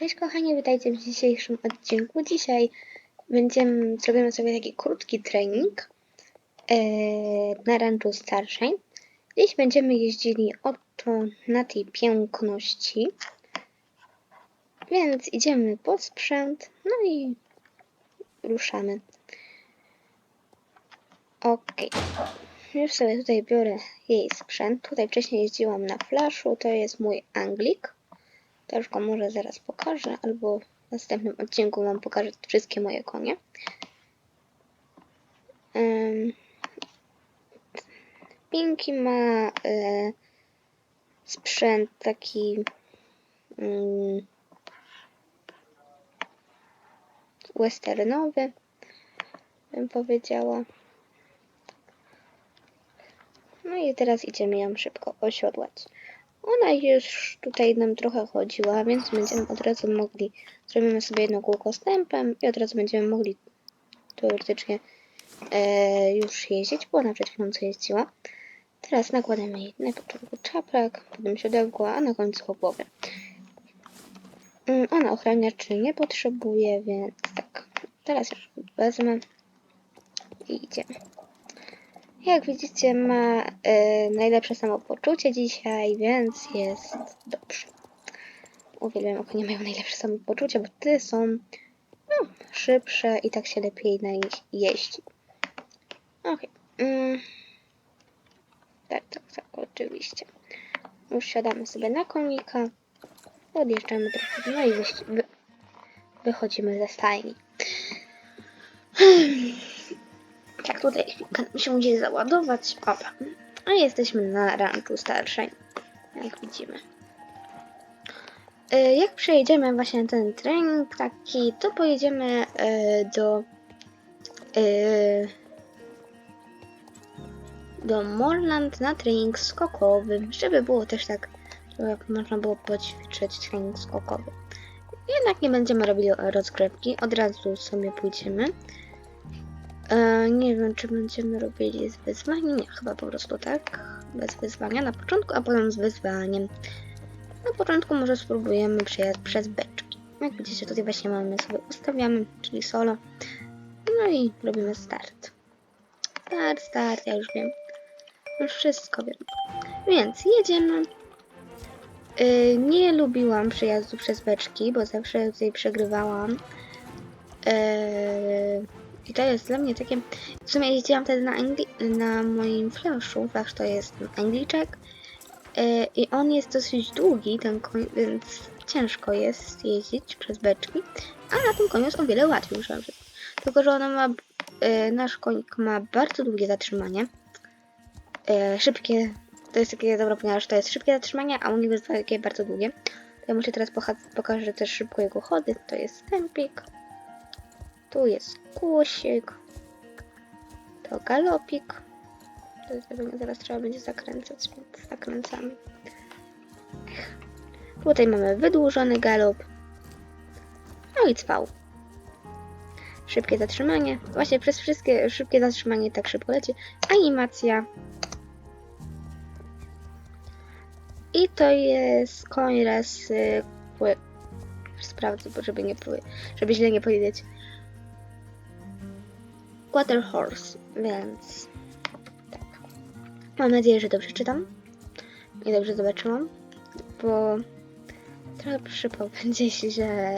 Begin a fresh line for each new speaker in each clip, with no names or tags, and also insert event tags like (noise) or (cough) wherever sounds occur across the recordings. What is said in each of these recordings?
Cześć kochani, witajcie w dzisiejszym odcinku. Dzisiaj będziemy, zrobimy sobie taki krótki trening e, na ranchu starszej. Dziś będziemy jeździli oto na tej piękności. Więc idziemy po sprzęt, no i ruszamy. Ok. Już sobie tutaj biorę jej sprzęt. Tutaj wcześniej jeździłam na flaszu, to jest mój Anglik. To go może zaraz pokażę, albo w następnym odcinku Wam pokażę wszystkie moje konie. Pinki ma e, sprzęt taki mm, westernowy, bym powiedziała. No i teraz idziemy ją szybko osiodłać. Ona już tutaj nam trochę chodziła, więc będziemy od razu mogli, zrobimy sobie jedno kółko stępem i od razu będziemy mogli teoretycznie e, już jeździć, bo ona przed chwilą co jeździła. Teraz nakładamy jej na początku czaprak, potem siodełko, a na końcu głowę. Mm, Ona ochraniaczy nie potrzebuje, więc tak. Teraz już wezmę i idziemy. Jak widzicie, ma e, najlepsze samopoczucie dzisiaj, więc jest dobrze. Uwielbiam, jak nie mają najlepsze samopoczucie, bo ty są no, szybsze i tak się lepiej na nich jeździ. Ok. Mm. Tak, tak, tak, oczywiście. Już siadamy sobie na konika. Odjeżdżamy trochę, no i wychodzimy ze stajni. Tak, tutaj się musi załadować. Opa. A jesteśmy na ranchu starszej. Jak widzimy. E, Jak przejedziemy właśnie ten trening taki, to pojedziemy e, do e, do Morland na trening skokowy, żeby było też tak, żeby można było poćwiczyć trening skokowy. Jednak nie będziemy robili rozgrzewki, od razu sobie pójdziemy. Nie wiem, czy będziemy robili z wyzwaniem. Nie, chyba po prostu tak. Bez wyzwania na początku, a potem z wyzwaniem. Na początku może spróbujemy przejazd przez beczki. Jak widzicie, tutaj właśnie mamy sobie ustawiamy, czyli solo. No i robimy start. Start, start, ja już wiem. Już wszystko wiem. Więc jedziemy. E, nie lubiłam przejazdu przez beczki, bo zawsze tutaj przegrywałam. Eee, i to jest dla mnie takie. W sumie jeździłam wtedy na, Angli- na moim flashu. Flash to jest angliczek. E, I on jest dosyć długi, ten koń, więc ciężko jest jeździć przez beczki. A na tym koniu jest o wiele łatwiej, muszę powiedzieć. Tylko, że ona ma. E, nasz konik ma bardzo długie zatrzymanie. E, szybkie. To jest takie dobre, ponieważ to jest szybkie zatrzymanie, a u niego jest takie bardzo długie. To ja muszę teraz pokażę też szybko jego chody. To jest tempik. Tu jest kłosik. To galopik. To zaraz trzeba będzie zakręcać, więc zakręcamy. Tutaj mamy wydłużony galop. No i cwał. Szybkie zatrzymanie. Właśnie przez wszystkie szybkie zatrzymanie tak szybko leci. Animacja. I to jest koń rasy... kły- Sprawdzę, żeby nie żeby źle nie powiedzieć. Quarter Horse, więc tak. Mam nadzieję, że dobrze czytam i dobrze zobaczyłam, bo trochę przypał (laughs) będzie, jeśli źle,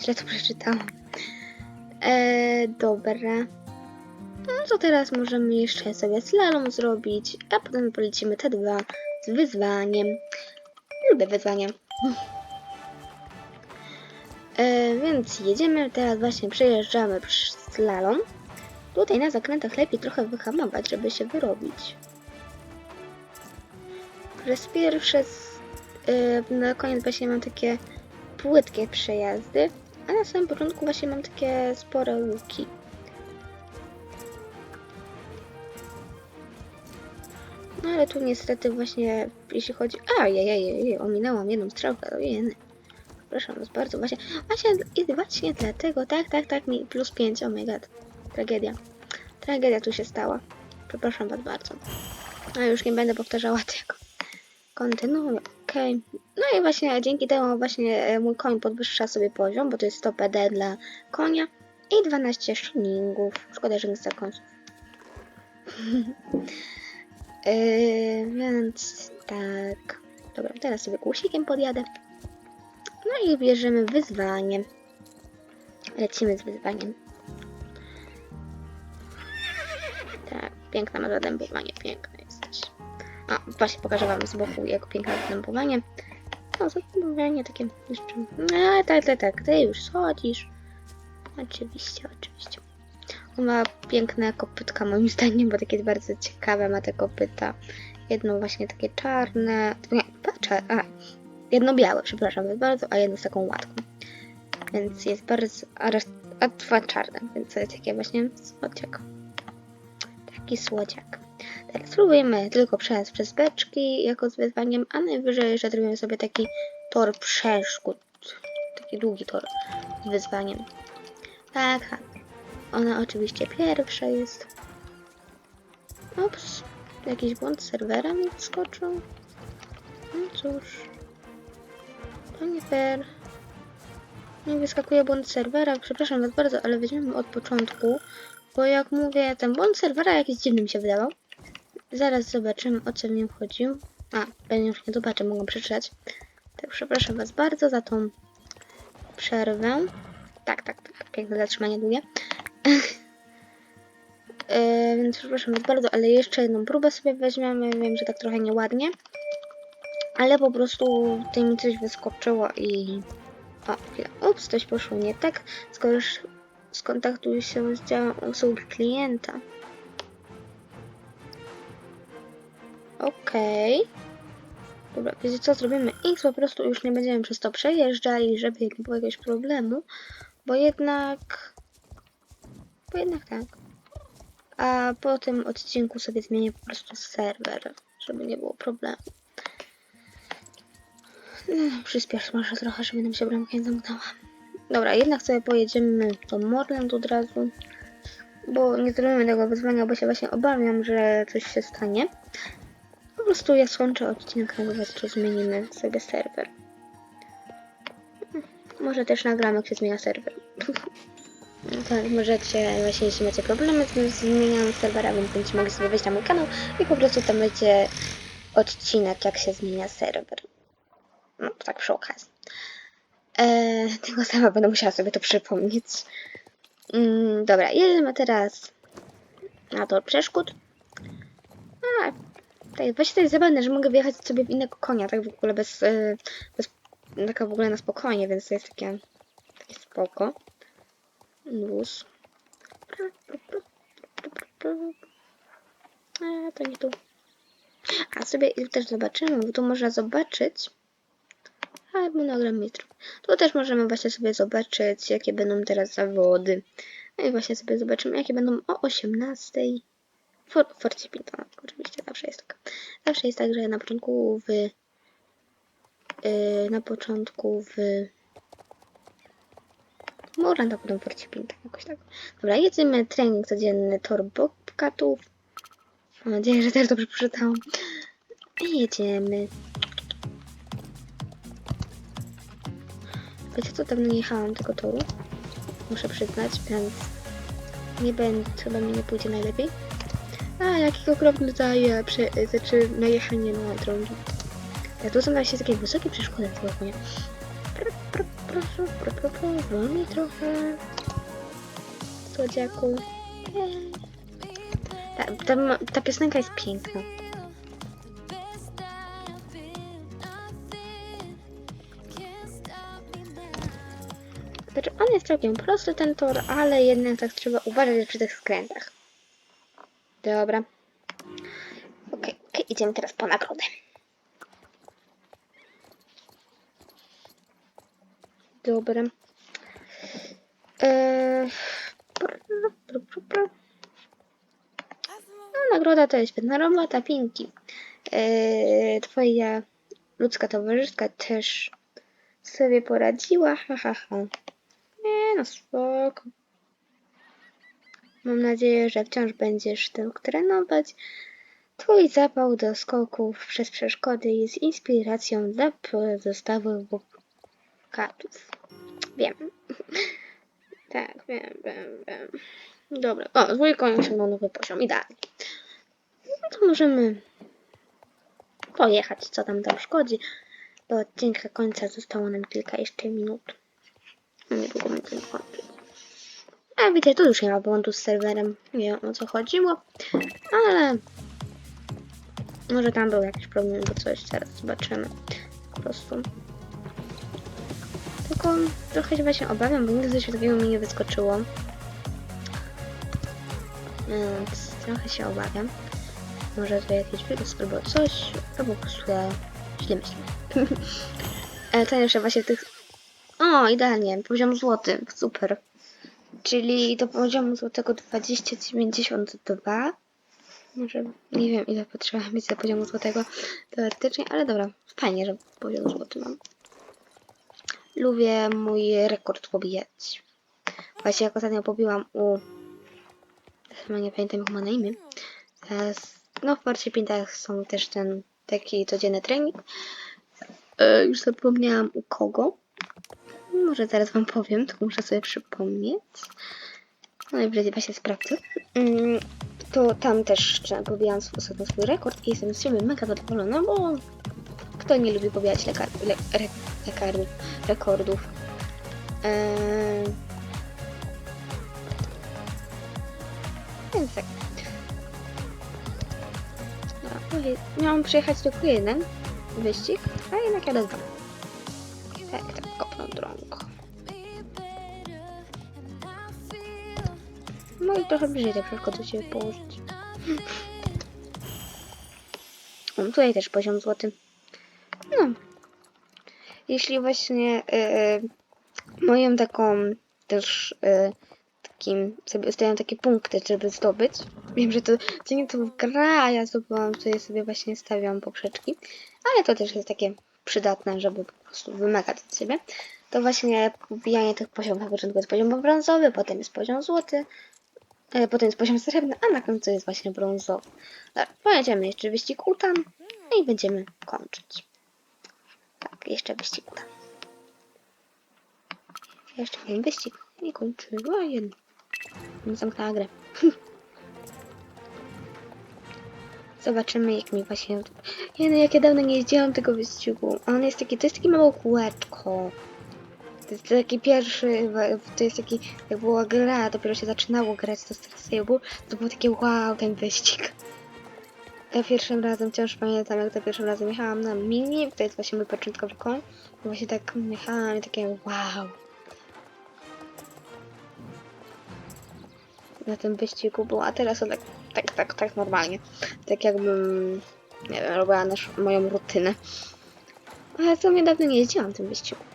źle to przeczytałam. E, dobra. No to teraz możemy jeszcze sobie slalom zrobić, a potem polecimy te dwa z wyzwaniem. Lubię wyzwania. E, więc jedziemy, teraz właśnie przejeżdżamy przez slalom. Tutaj na zakrętach lepiej trochę wyhamować, żeby się wyrobić. Przez pierwsze, yy, na koniec właśnie mam takie płytkie przejazdy, a na samym początku właśnie mam takie spore łuki. No ale tu niestety właśnie, jeśli chodzi... A, jejej, ominęłam jedną strzałkę, ojej. Przepraszam was bardzo, właśnie, właśnie, i właśnie dlatego, tak, tak, tak, mi plus 5, oh my god, tragedia. Tragedia tu się stała. Przepraszam was bardzo. A już nie będę powtarzała (laughs) tego. Kontynuuję. Okej. No i właśnie dzięki temu właśnie e, mój koń podwyższa sobie poziom, bo to jest 100 PD dla konia i 12 szylingów. Szkoda, że nie za końców. yy, (laughs) więc tak. Dobra, teraz sobie kłusikiem podjadę. No i bierzemy wyzwanie. Lecimy z wyzwaniem. Piękna ma zadębowanie, piękna jesteś. A, właśnie pokażę wam z boku jego piękne zadębowanie. No, zadębowanie takie jeszcze... No, tak, tak, tak, ty już schodzisz. Oczywiście, oczywiście. On ma piękne kopytka moim (laughs) zdaniem, bo takie bardzo ciekawe ma te kopyta. Jedno właśnie takie czarne, nie, patrz, a, jedno białe, przepraszam, bardzo, a jedno z taką łatką. Więc jest bardzo, a, resz- a dwa czarne, więc to jest takie właśnie słodziak. Taki słodziak. Teraz spróbujemy tylko przez, przez beczki jako z wyzwaniem, a najwyżej jeszcze zrobimy sobie taki tor przeszkód. Taki długi tor z wyzwaniem. Tak, tak. Ona oczywiście pierwsza jest. Ups, jakiś błąd serwera mi wskoczył. No cóż. To nie fair. Nie wyskakuje błąd serwera, przepraszam was bardzo, ale weźmiemy od początku. Bo jak mówię, ten błąd serwera jakiś dziwny mi się wydawał. Zaraz zobaczymy o co w nim. A, pewnie już nie zobaczę, mogę przeczytać. Tak, przepraszam was bardzo za tą przerwę. Tak, tak, tak, piękne zatrzymanie długie. (laughs) E, więc przepraszam was bardzo, ale jeszcze jedną próbę sobie weźmiemy. Wiem, że tak trochę nieładnie. Ale po prostu tutaj mi coś wyskoczyło i... O, chwila. Ups, coś poszło nie tak. Skoro już skontaktuję się z działem usług klienta. Okej. Dobra, wiecie co, zrobimy X, po prostu już nie będziemy przez to przejeżdżali, żeby nie było jakiegoś problemu, bo jednak... Bo jednak tak. A po tym odcinku sobie zmienię po prostu serwer, żeby nie było problemu. No, przyspiesz może trochę, żeby nam się bramka nie zamknęła. Dobra, jednak sobie pojedziemy do Morland od razu, bo nie zrobimy tego wyzwania, bo się właśnie obawiam, że coś się stanie. Po prostu ja skończę odcinek nagrywać, to zmienimy sobie serwer. Może też nagram, jak się zmienia serwer. (laughs) tak, możecie, właśnie jeśli macie problemy z zmienianiem serwera, więc będziecie mogli sobie wejść na mój kanał i po prostu tam będzie odcinek, jak się zmienia serwer. No, tak przy okazji. Eee, tylko sama będę musiała sobie to przypomnieć. Mm, dobra, jedziemy teraz na tor przeszkód. A, tak, właśnie to jest zabawne, że mogę wjechać sobie w innego konia, tak w ogóle bez, e, bez taka w ogóle na spokojnie, więc to jest takie, takie spoko. Luz. A, to nie tu. A sobie też zobaczymy, bo tu można zobaczyć. Albo nagram metro. Tu też możemy właśnie sobie zobaczyć, jakie będą teraz zawody. No i właśnie sobie zobaczymy, jakie będą o 18. For, Forcie Pintona, oczywiście zawsze jest tak. Zawsze jest tak, że na początku w yy, na początku w Morland, a potem Forcie Pinta, jakoś tak. Dobra, jedziemy trening codzienny tor Bobcatów. Mam nadzieję, że też dobrze przeczytałam. Jedziemy. Wiecie co, dawno jechałam tego toru. Muszę przyznać, więc nie będzie, chyba mi nie pójdzie najlepiej. A, jaki okropny zaje, prze, znaczy najechanie na drogi. Ja tu są właśnie takie wysokie przeszkody w pr, Proszę, pr, pr, pr, wolniej trochę. Słodziaku. Ta, ta, ta piosenka jest piękna. Całkiem prosty ten tor, ale jednak tak trzeba uważać przy tych skrętach. Dobra. Okej, okej, idziemy teraz po nagrodę. Dobra. Eee... No, nagroda to jest świetna robota, Pinki. Eee, twoja ludzka towarzyszka też sobie poradziła, ha, ha, ha. No, spoko. Mam nadzieję, że wciąż będziesz tak trenować. Twój zapał do skoków przez przeszkody jest inspiracją dla pozostałych wokatów. Wiem. (laughs) Tak, wiem, wiem, wiem. Dobra, o, twój koń osiągnął nowy poziom, idealnie. No to możemy pojechać, co tam tam szkodzi. Do odcinka końca zostało nam kilka jeszcze minut. Niedługo będziemy kończyć. A widzę, tu już nie ma błędu z serwerem. Nie wiem o co chodziło, ale może tam był jakiś problem albo coś, zaraz zobaczymy. Po prostu. Tylko trochę się właśnie obawiam, bo nigdy coś takiego mi nie wyskoczyło. Więc trochę się obawiam. Może to jakiś wirus albo coś, albo źle myślę. (laughs) To jeszcze właśnie w tych... O, idealnie, poziom złoty, super. Czyli do poziomu złotego 2092. Może nie wiem ile potrzeba mieć do poziomu złotego teoretycznie, ale dobra, fajnie, że poziom złoty mam. Lubię mój rekord pobijać. Właśnie jak ostatnio pobiłam u... Chyba nie pamiętam jak ma na imię. No w Forcie Pintach są też ten taki codzienny trening. E, już zapomniałam u kogo. Może zaraz wam powiem, tylko muszę sobie przypomnieć. Najwyżej właśnie sprawdzę. Mm, to tam też pobijałam swój, ostatnio swój rekord i jestem z siebie mega zadowolona, bo kto nie lubi pobijać lekar, le, re, rekordów. Eee... Więc tak. Dobra, miałam przejechać tylko jeden wyścig, a jednak jadę dwa. Tak, tak, kopną drąg. No i trochę bliżej te przeszkody się położyć. O, tutaj też poziom złoty. No. Jeśli właśnie e, moją taką też e, takim sobie ustawiam takie punkty, żeby zdobyć. Wiem, że to, to nie to gra, a ja zdobyłam tutaj sobie właśnie stawiam poprzeczki, ale to też jest takie przydatne, żeby po prostu wymagać od siebie. To właśnie pobijanie tych poziomów na początku jest poziom brązowy, potem jest poziom złoty, potem jest poziom srebrny, a na końcu jest właśnie brązowy. Dobra, pojedziemy jeszcze wyścig utan i będziemy kończyć. Tak, jeszcze wyścig utan. Jeszcze jeden wyścig i kończymy. O, jeden. Zamknęła grę. (laughs) Zobaczymy jak mi właśnie... Nie no, jak ja dawno nie jeździłam tego wyścigu. On jest taki, to jest takie małe kółeczko. To jest taki pierwszy, to jest taki, jak była gra, dopiero się zaczynało grać, to Steel to było takie wow, ten wyścig. (laughs) Ja pierwszym razem, wciąż pamiętam, jak to pierwszym razem jechałam na mini, to jest właśnie mój początkowy koń. Właśnie tak jechałam i takie wow. Na tym wyścigu było, a teraz to tak, tak, tak, tak normalnie. Tak jakbym, nie wiem, robiła nasz, moją rutynę. Ale co mnie dawno nie jeździłam w tym wyścigu.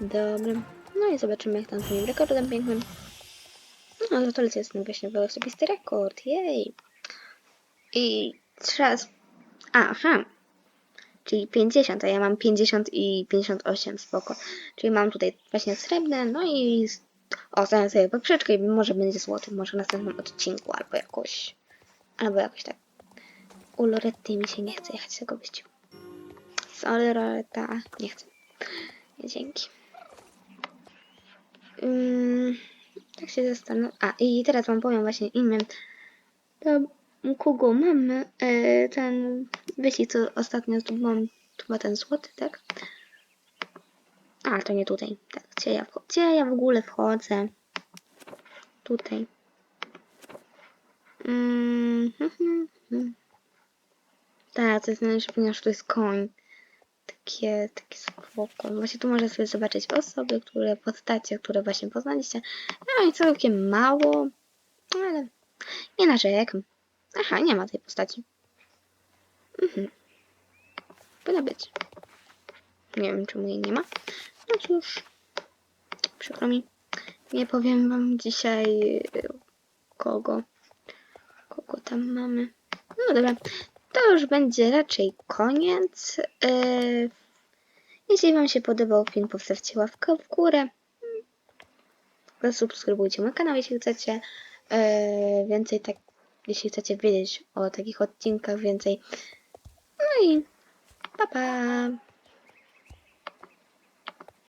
Dobra. No i zobaczymy jak tam z moim rekordem pięknym. No za to jest właśnie osobisty rekord. Jej. I teraz... Aha. Czyli 50, a ja mam 50 i 58, spoko. Czyli mam tutaj właśnie srebrne, no i... O, sobie poprzeczkę i może będzie złoty, może w następnym odcinku, albo jakoś... Albo jakoś tak. U Loretty mi się nie chce jechać z tego wyścigu. Sorry, Loretta, nie chcę. Dzięki. Tak się zastanawiam. A, i teraz wam powiem właśnie imię. To kogo mamy e, ten wyścig, co ostatnio zdobyłam, to chyba ten złoty, tak? A, to nie tutaj. Tak, gdzie ja, gdzie ja w ogóle wchodzę? Tutaj. Mm, hmm, hmm. Tak, to jest ponieważ jest koń. Takie, takie spoko. Właśnie tu można sobie zobaczyć osoby, które, postacie, które właśnie poznaliście. No i całkiem mało, ale nie narzekam. Aha, nie ma tej postaci. Mhm. Powinna być. Nie wiem, czemu jej nie ma. No cóż, przykro mi. Nie powiem wam dzisiaj kogo. Kogo tam mamy. No dobra, to już będzie raczej koniec. Yy, jeśli wam się podobał film, postawcie łapkę w górę. zasubskrybujcie mój kanał, jeśli chcecie e, więcej tak, jeśli chcecie wiedzieć o takich odcinkach więcej. No i pa pa!